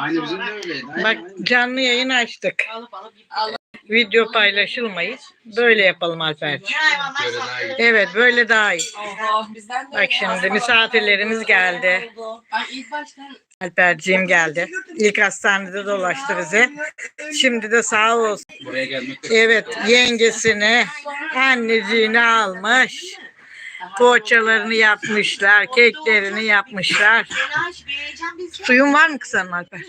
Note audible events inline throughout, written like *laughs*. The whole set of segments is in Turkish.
Aynı bizim de öyleydi. Aynı, Bak aynı. canlı yayın açtık. Alıp alıp. Video paylaşılmayız. Böyle yapalım Alperciğim. Hayvanlar Böyle daha saldırı. iyi. Evet böyle daha iyi. Oho bizden de Bak öyle. şimdi misafirlerimiz geldi. oldu. Ay ilk baştan Alperciğim geldi. İlk hastanede dolaştı bizi. Şimdi de sağ olsun. Buraya gelmek de Evet yengesini, anneciğini almış. Poğaçalarını yapmışlar, keklerini yapmışlar. Suyun var mı kızım Alper?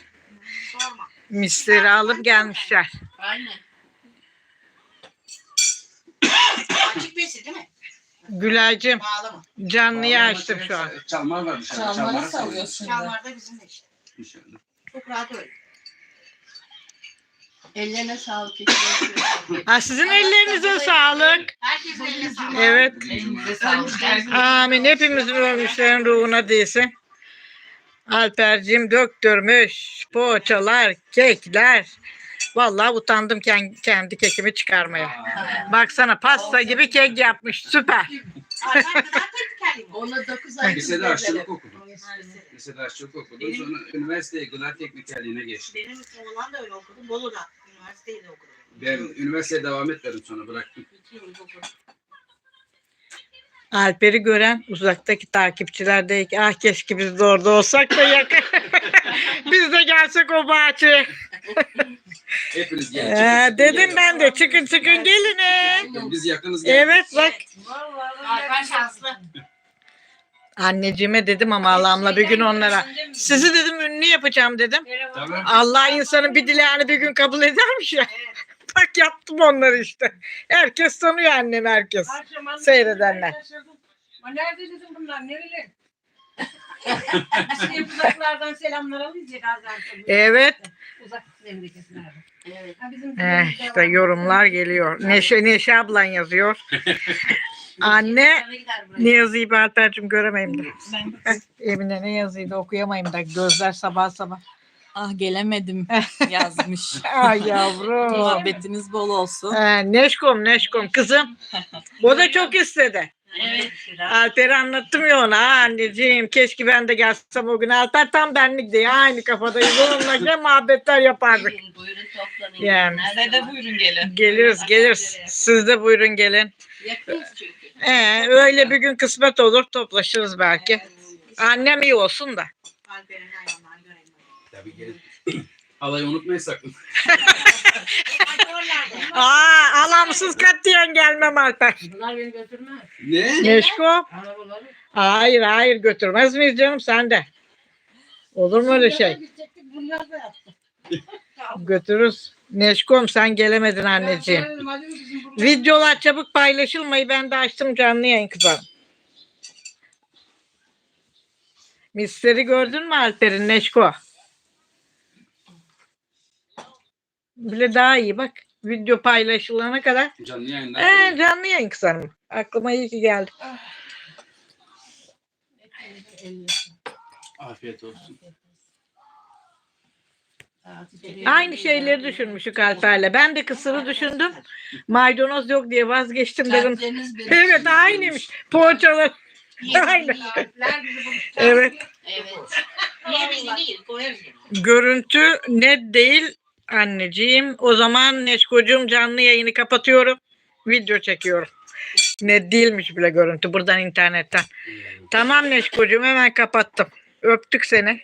Misleri alıp gelmişler. Aynen. Açık besi değil mi? Gülaycığım Bağlı mı? canlıyı açtım şu an. Çalmar var dışarıda. Çalmara. Çallarda bizim de işte. İnşallah. Çok rahat öyle. Ellerine sağlık. Ha, sizin ellerinize sağlık. Sağlık. Evet. Amin. Hepimizin ölmüşlerin ruhuna değsin. Alperciğim döktürmüş. Poğaçalar, kekler. Vallahi utandım ken- kendi kekimi çıkarmaya. Baksana pasta gibi kek yapmış. Süper. Ona 9 ay. Lisede aşçılık okudum. Maalesef. Lisede aşçılık okudum. Sonra üniversiteye gıda teknikerliğine geçtim. Benim oğlan da öyle okudu. Bolu'da. Üniversiteyi de okudu. Ben üniversiteye devam etmedim sonra bıraktım. Alper'i gören uzaktaki takipçiler de ah keşke biz de orada olsak da yakın. *laughs* biz de gelsek o bahçeye. *laughs* Hepiniz gelin. Ee, çıkın, dedim gelin. ben de çıkın çıkın gelin. he. Biz yakınız gelin. Evet bak. Alper şanslı. Anneciğime dedim ama Allah'ımla bir gün onlara. Sizi dedim ünlü yapacağım dedim. Tamam. Allah insanın bir dileğini bir gün kabul edermiş ya. Bak yaptım onları işte. Herkes tanıyor annem herkes. Seyredenler. Nerede dedim bunlar? Nereli? *laughs* şey uzaklardan selamlar alınca Gaziantep. Evet. Uzak memleketlerden. Evet. Ha, bizim Eh, işte yorumlar geliyor. Neşe Neşe ablan yazıyor. *laughs* Anne ne yazıyı ben Alper'cim göremeyim de. Emine ne yazıyı da okuyamayayım da gözler sabah sabah. Ah gelemedim *laughs* yazmış. Ay yavrum. Muhabbetiniz bol olsun. Ee, neşkom neşkom kızım. O da çok istedi. Evet. Alper'i anlattım ya ona. "Aa, Anneciğim keşke ben de gelsem o gün. Alper tam benlik diye aynı kafadayız. Onunla ne muhabbetler yapardık. Buyurun, buyurun toplanın. Yani. Size de buyurun gelin. Geliriz geliriz. Siz de buyurun gelin. Yakınız çünkü. Ee, öyle bir gün kısmet olur toplaşırız belki. Annem iyi olsun da. Alper'in hayvanlarını Tabii gelin. *clears throat* Alayı unutmayın sakın. *laughs* Aa alamsız katiyen gelmem Alper. Bunlar beni götürmez. Ne? Neşko. Arabaları. Hayır hayır götürmez miyiz canım sen de? Olur mu öyle şey? Bunlar da yaptı. *laughs* Götürürüz. Neşkom sen gelemedin anneciğim. Videolar çabuk paylaşılmayı ben de açtım canlı yayın kızım. Misteri gördün mü Alper'in Neşko? Bile daha iyi bak. Video paylaşılana kadar. Canlı yayında. Ee, canlı yayın kızarım. Aklıma iyi ki geldi. Afiyet olsun. Aynı şeyleri düşünmüşük Alper'le. Ben de kısırı düşündüm. Maydanoz yok diye vazgeçtim dedim. *laughs* Evet aynıymış. Poğaçalar. Bulmuş. Evet. Evet. Görüntü net değil anneciğim. O zaman Neşkocuğum canlı yayını kapatıyorum. Video çekiyorum. Net değilmiş bile görüntü buradan internetten. Tamam Neşkocuğum hemen kapattım. Öptük seni.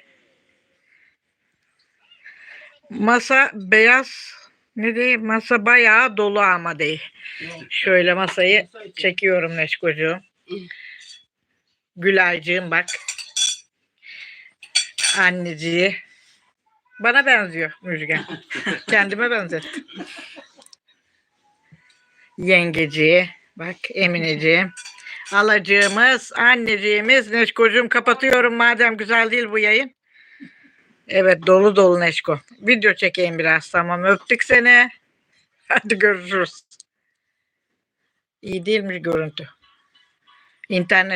Masa beyaz ne diyeyim masa bayağı dolu ama değil. Şöyle masayı çekiyorum Neşkocuğum. Gülaycığım bak. Anneciği. Bana benziyor Müjgan. *laughs* Kendime benzettim. Yengeciği. Bak Emineciğim. Alacığımız, anneciğimiz. Neşkocuğum kapatıyorum madem güzel değil bu yayın. Evet dolu dolu Neşko. Video çekeyim biraz tamam. Öptük seni. *laughs* Hadi görüşürüz. İyi değilmiş görüntü. İnternet